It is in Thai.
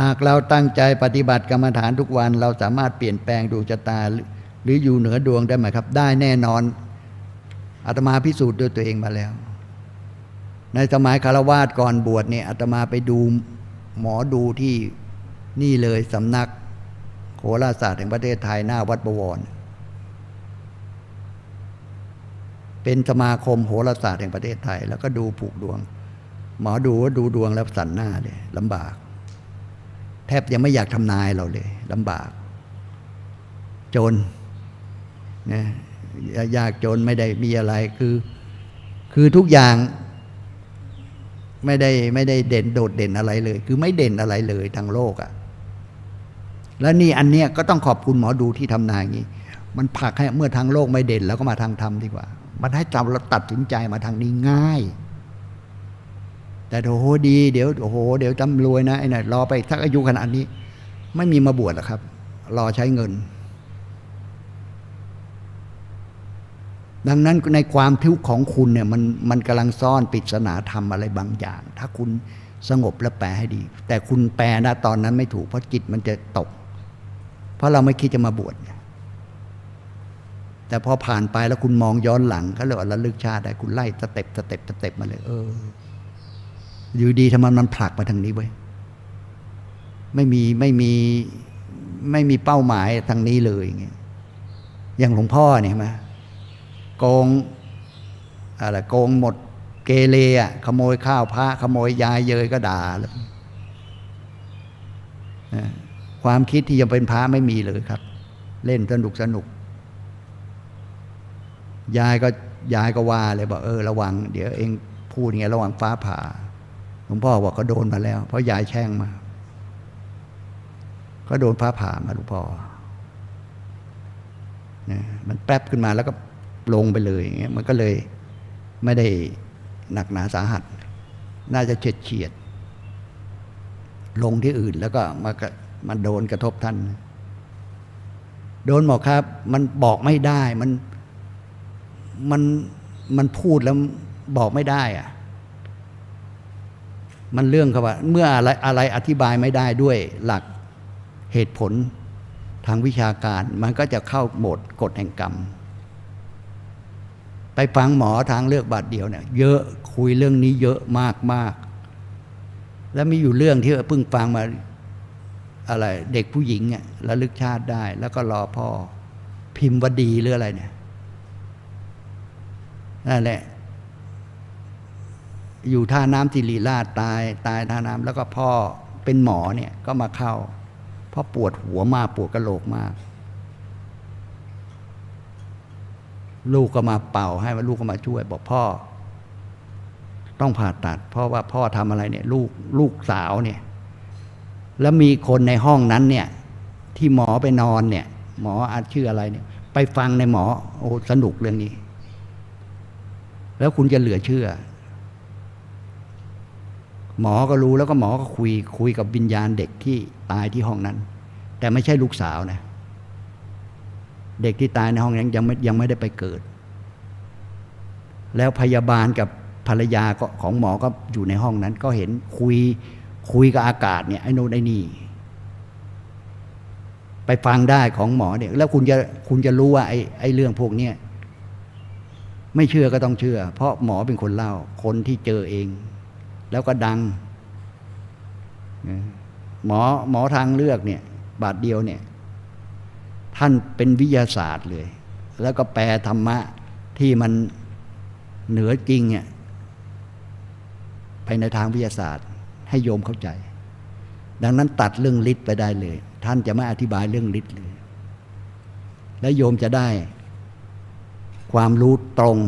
หากเราตั้งใจปฏิบัติกรรมฐานทุกวัน เราสามารถเปลี่ยนแปลงดวงชะตา หรืออยู่เหนือดวงได้ไหมครับ ได้แน่นอนอาตมาพิสูจน์ด้วยตัวเองมาแล้ว ในสมัยคารวาสก่อนบวชเนี่ยอาตมาไปดูหมอดูที่นี่เลยสำนักโหราศาสตร์แห่งประเทศไทยหน้าวัดบวร เป็นสมาคมโหราศาสตร์แห่งประเทศไทย แล้วก็ดูผูกดวง หมอดูว่าดูดวงแล้วสั่นหน้าเลยลำบาก แทบยังไม่อยากทำนายเราเลยลำบาก จนนะยากจนไม่ได้มีอะไรคือ คือทุกอย่างไม่ได้ไม่ได้เด่นโดดเด่นอะไรเลย คือไม่เด่นอะไรเลยทางโลกอะ่ะ แล้วนี่อันเนี้ยก็ต้องขอบคุณหมอดูที่ทำนายอย่างนี้มันผลักให้เมื่อทางโลกไม่เด่นแล้วก็มาทางธรรมดีกว่า มันให้เราเราตัดสินใจมาทางนี้ง่าย แต่โอ้โหดีเดี๋ยวโอ้โหเดี๋ยวจำรวยนะไอ้นี่รอไปสักอายุขนาดนี้ ไม่มีมาบวชหรอกครับ รอใช้เงิน ดังนั้นในความทุกข์ของคุณเนี่ยมันมันกำลังซ่อนปริศนาธรรมอะไรบางอย่าง ถ้าคุณสงบและแปลให้ดี แต่คุณแปลนะตอนนั้นไม่ถูกเพราะจิตมันจะตก เพราะเราไม่คิดจะมาบวชแต่พอผ่านไปแล้วคุณมองย้อนหลังเขาเรียระลึกชาติได้คุณไล่สเต็ปสเต็ปสเต็ปมาเลย เออ อยู่ดีทำไมมันผลักมาทางนี้เว้ยไม่มีไม่มีไม่มีเป้าหมายทางนี้เลยอย่างเงี้ยอย่างหลวงพ่อเนี่ยเห็นไหมโกงอะไรโกงหมดเกเรอะขโมยข้าวพระขโมยยายเยยก็ด่าเลยความคิดที่จะเป็นพระไม่มีเลยครับ เล่นสนุกสนุก ยายก็ยายก็ว่าเลยบอกเออระวัง เดี๋ยวเองพูดอย่างเงี้ยระวังฟ้าผ่า หลวงพ่อบอกก็โดนมาแล้ว เพราะยายแช่งมาก็โดนฟ้าผ่ามาหลวงพ่อนะมันแป๊บขึ้นมาแล้วก็ลงไปเลยอย่างเงี้ยมันก็เลยไม่ได้หนักหนาสาหัส น่าจะเฉียดเฉียด ลงที่อื่นแล้วก็มากระมันโดนกระทบท่าน โดนบอกครับ มันบอกไม่ได้มันมันมันพูดแล้วบอกไม่ได้อะ มันเรื่องครับว่าเมื่ออะไรอะไรอธิบายไม่ได้ด้วยหลักเหตุผลทางวิชาการ มันก็จะเข้าโหมดกฎแห่งกรรม ไปฟังหมอทางเลือกบาดเดียวเนี่ยเยอะคุยเรื่องนี้เยอะมากมากแล้วมีอยู่เรื่องที่เพิ่งฟังมาอะไรเด็กผู้หญิงอะระลึกชาติได้ แล้วก็รอพ่อ พิมพ์วดีหรืออะไรเนี่ยนั่นแหละ อยู่ท่าน้ำจิริราชตายตายท่าน้ำแล้วก็พ่อเป็นหมอเนี่ยก็มาเข้าเพราะปวดหัวมากปวดกระโหลกมาก ลูกก็มาเป่าให้ว่าลูกก็มาช่วย บอกพ่อ ต้องผ่าตัด เพราะว่าพ่อทำอะไรเนี่ย ลูกลูกสาวเนี่ย แล้วมีคนในห้องนั้นเนี่ย ที่หมอไปนอนเนี่ย หมออาชื่ออะไรเนี่ย ไปฟังในหมอ โอ้สนุกเรื่องนี้ แล้วคุณจะเหลือเชื่อ หมอก็รู้แล้วก็หมอก็คุยคุยกับวิญญาณเด็กที่ตายที่ห้องนั้น แต่ไม่ใช่ลูกสาวนะ เด็กที่ตายในห้องนั้นยังไม่ยังไม่ได้ไปเกิด แล้วพยาบาลกับภรรยาก็ของหมอก็อยู่ในห้องนั้น ก็เห็นคุยคุยกับอากาศเนี่ยไอ้โน่นไอ้นี่ไปฟังได้ของหมอเนี่ยแล้วคุณจะคุณจะรู้ว่าไอ้ไอ้เรื่องพวกเนี้ยไม่เชื่อก็ต้องเชื่อ เพราะหมอเป็นคนเล่าคนที่เจอเอง แล้วก็ดัง หมอหมอทางเลือกเนี่ย บาทเดียวเนี่ย ท่านเป็นวิทยาศาสตร์เลย แล้วก็แปลธรรมะที่มันเหนือจริงเนี่ยไปในทางวิทยาศาสตร์ ให้โยมเข้าใจ ดังนั้นตัดเรื่องฤทธิ์ไปได้เลย ท่านจะไม่อธิบายเรื่องฤทธิ์เลย และโยมจะได้ความรู้ตรง